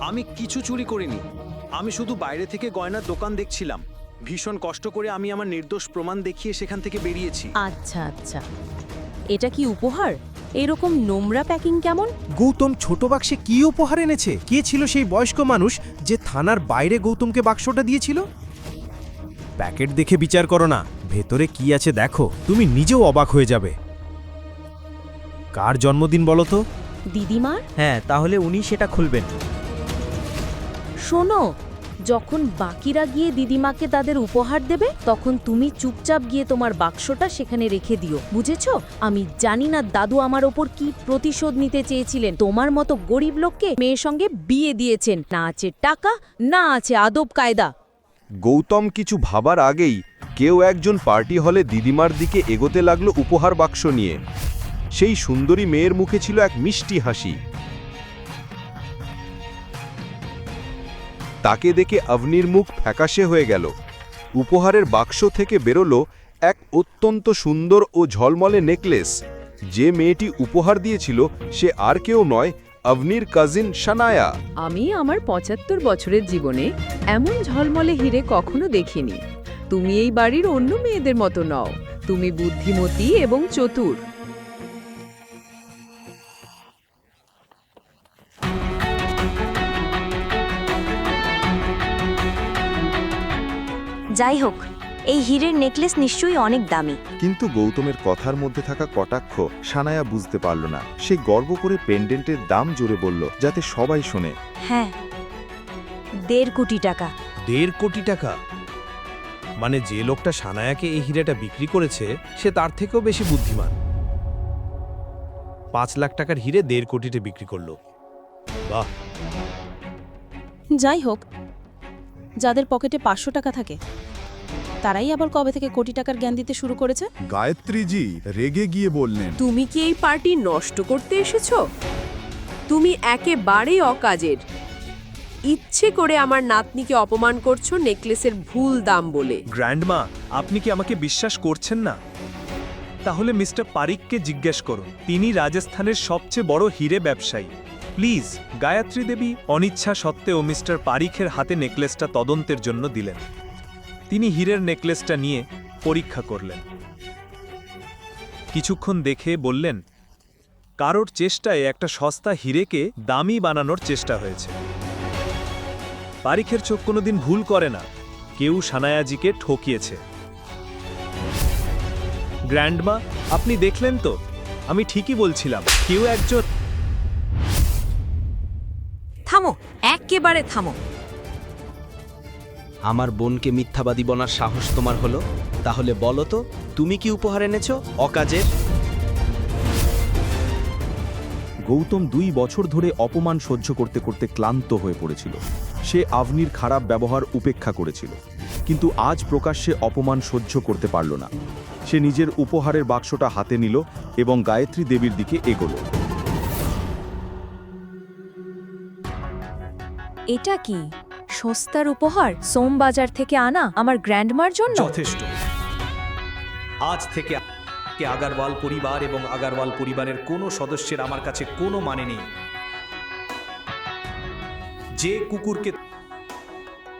আমি কিছু চুরি করিনি। আমি শুধু বাইরে থেকে গয়নার দোকান দেখছিলাম। ভীষণ কষ্ট করে আমি আমার নির্দোষ প্রমাণ দেখিয়ে সেখান থেকে বেরিয়েছি। আচ্ছা আচ্ছা। এটা কি উপহার? এরকম নোংরা প্যাকিং কেমন? গৌতম ছোট বাক্সে কি উপহার এনেছে? কে ছিল সেই বয়স্ক মানুষ যে থানার বাইরে গৌতমকে বাক্সটা দিয়েছিল? প্যাকেট দেখে বিচার করো না। ভেতরে কি আছে দেখো। তুমি নিজেও অবাক হয়ে যাবে। কার জন্মদিন বলো তো? দিদিমার? হ্যাঁ তাহলে উনি সেটা খুলবেন। শোনো, যখন বাকিরা গিয়ে দিদিমাকে তাদের উপহার দেবে, তখন তুমি চুপচাপ গিয়ে তোমার বাক্সটা সেখানে রেখে দিও, বুঝেছ? আমি জানি না দাদু আমার ওপর কি প্রতিশোধ নিতে চেয়েছিলেন। তোমার মতো গরিব লোককে মেয়ের সঙ্গে বিয়ে দিয়েছেন। না আছে টাকা, না আছে আদব কায়দা। গৌতম কিছু ভাবার আগেই কেউ একজন পার্টি হলে দিদিমার দিকে এগোতে লাগল উপহার বাক্স নিয়ে। সেই সুন্দরী মেয়ের মুখে ছিল এক মিষ্টি হাসি। তাকে দেখে আভনির মুখ ফ্যাকাশে হয়ে গেল। উপহারের বাক্স থেকে বেরোলো এক অত্যন্ত সুন্দর ও ঝলমলে নেকলেস। যে মেয়েটি উপহার দিয়েছিল, সে আর কেউ নয় আভনির কাজিন সানায়া আমি আমার পঁচাত্তর বছরের জীবনে এমন ঝলমলে হিরে কখনো দেখিনি। তুমি এই বাড়ির অন্য মেয়েদের মতো নও। তুমি বুদ্ধিমতী এবং চতুর। যাই হোক এই হীরের নেকলেস নিশ্চয়ই অনেক দামি। কিন্তু গৌতমের কথার মধ্যে থাকা কটাক্ষ সানায়া বুঝতে পারল না। সে গর্ব করে পেন্ডেন্টের দাম জোরে বলল যাতে সবাই শোনে। হ্যাঁ দেড় কোটি টাকা। দেড় কোটি টাকা? মানে যে লোকটা সানায়াকে এই হীরাটা বিক্রি করেছে সে তার থেকেও বেশি বুদ্ধিমান। পাঁচ লাখ টাকার হিরে দেড় কোটিতে বিক্রি করল। বাহ! যাই হোক যাদের পকেটে পাঁচশো টাকা থাকে। তারাই আবার কবে থেকে কোটি টাকার জ্ঞান দিতে শুরু করেছে? গায়ত্রীজি রেগে গিয়ে বললেন তুমি কি এই পার্টি নষ্ট করতে এসেছ? তুমি একেবারেই অকাজের। ইচ্ছে করে আমার নাতনিকে অপমান করছ নেকলেসের ভুল দাম বলে। গ্র্যান্ডমা আপনি কি আমাকে বিশ্বাস করছেন না? তাহলে মিস্টার পারিককে জিজ্ঞেস করুন তিনি রাজস্থানের সবচেয়ে বড় হিরে ব্যবসায়ী। প্লিজ, গায়ত্রী দেবী অনিচ্ছা সত্ত্বেও মিস্টার পারিখের হাতে নেকলেসটা তদন্তের জন্য দিলেন। তিনি হীরের নেকলেসটা নিয়ে পরীক্ষা করলেন। কিছুক্ষণ দেখে বললেন, কারোর চেষ্টায় একটা সস্তা হীরেকে দামি বানানোর চেষ্টা হয়েছে। পারিখের চোখ কোনোদিন ভুল করে না। কেউ সানায়াজিকে ঠকিয়েছে। গ্র্যান্ডমা, আপনি দেখলেন তো? আমি ঠিকই বলছিলাম, কেউ একজন থামো একেবারে থামো। আমার বোনকে মিথ্যাবাদী বনার সাহস তোমার হলো? তাহলে বলো তো তুমি কি উপহার এনেছো অকাজের? গৌতম দুই বছর ধরে অপমান সহ্য করতে করতে ক্লান্ত হয়ে পড়েছিল। সে আভনির খারাপ ব্যবহার উপেক্ষা করেছিল। কিন্তু আজ প্রকাশ্যে অপমান সহ্য করতে পারল না। সে নিজের উপহারের বাক্সটা হাতে নিল এবং গায়ত্রী দেবীর দিকে এগোলো। এটা কি? সস্তার উপহার সোমবাজার থেকে আনা আমার গ্র্যান্ডমার জন্য? যথেষ্ট। আজ থেকে আগারওয়াল পরিবার এবং আগারওয়াল পরিবারের কোনো সদস্যের আমার কাছে কোনো মানে নেই। যে কুকুরকে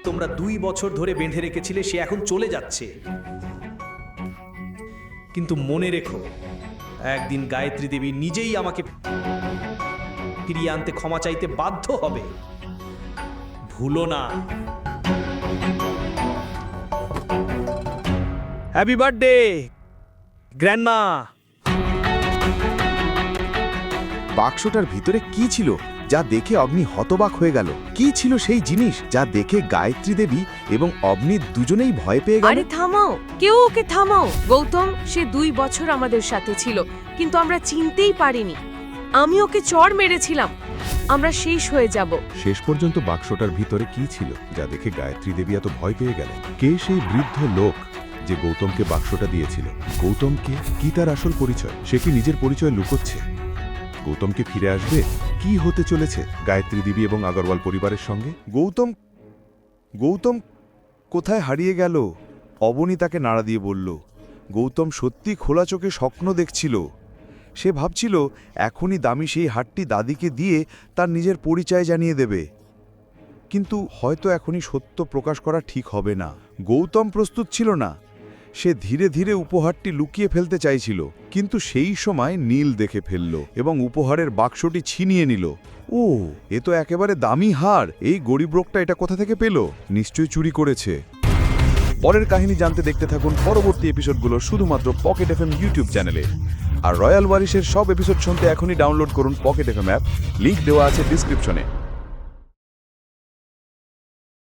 তোমরা দুই বছর ধরে বেঁধে রেখেছিলে, সে এখন চলে যাচ্ছে। কিন্তু মনে রেখো, একদিন গায়ত্রী দেবী নিজেই আমাকে ফিরিয়ে আনতে ক্ষমা চাইতে বাধ্য হবে। ভুলো না। হ্যাপি বার্থডে গ্র্যান্ডমা বাক্সটার ভিতরে কি ছিল যা দেখে অগ্নি হতবাক হয়ে গেল? কি ছিল সেই জিনিস যা দেখে গায়ত্রী দেবী এবং অগ্নি দুজনেই ভয় পেয়ে গেল? আরে থামাও কেউ ওকে থামাও। গৌতম সে দুই বছর আমাদের সাথে ছিল কিন্তু আমরা চিনতেই পারিনি। আমি ওকে চড় মেরেছিলাম আমরা শেষ হয়ে যাব। শেষ পর্যন্ত বাক্সটার ভিতরে কি ছিল যা দেখে গায়ত্রী দেবী এত ভয় পেয়ে গেলেন? কে সেই বৃদ্ধ লোক যে গৌতমকে বাক্সটা দিয়েছিল? গৌতমকে কি তার আসল পরিচয়? সে কি নিজের পরিচয় লুকোচ্ছে? গৌতমকে ফিরে আসবে? কি হতে চলেছে গায়ত্রী দেবী এবং আগরওয়াল পরিবারের সঙ্গে? গৌতম গৌতম কোথায় হারিয়ে গেল? অবনী তাকে নাড়া দিয়ে বলল গৌতম সত্যি খোলা চোখে স্বপ্ন দেখছিল। সে ভাবছিল, এখনই দামি সেই হাটটি দাদিকে দিয়ে তার নিজের পরিচয় জানিয়ে দেবে। কিন্তু হয়তো এখনই সত্য প্রকাশ করা ঠিক হবে না। গৌতম প্রস্তুত ছিল না। সে ধীরে ধীরে উপহারটি লুকিয়ে ফেলতে চাইছিল, কিন্তু সেই সময় নীল দেখে ফেলল এবং উপহারের বাক্সটি ছিনিয়ে নিল। ও, এ তো একেবারে দামি হার! এই গরিব লোকটা এটা কোথা থেকে পেল? নিশ্চয়ই চুরি করেছে। পরের কাহিনী জানতে দেখতে থাকুন পরবর্তী এপিসোডগুলো শুধুমাত্র পকেট এফএম ইউটিউব চ্যানেলে। আর রয়্যাল ওয়ারিশের সব এপিসোড শুনতে এখনই ডাউনলোড করুন পকেট এফএম অ্যাপ লিংক দেওয়া আছে ডিসক্রিপশনে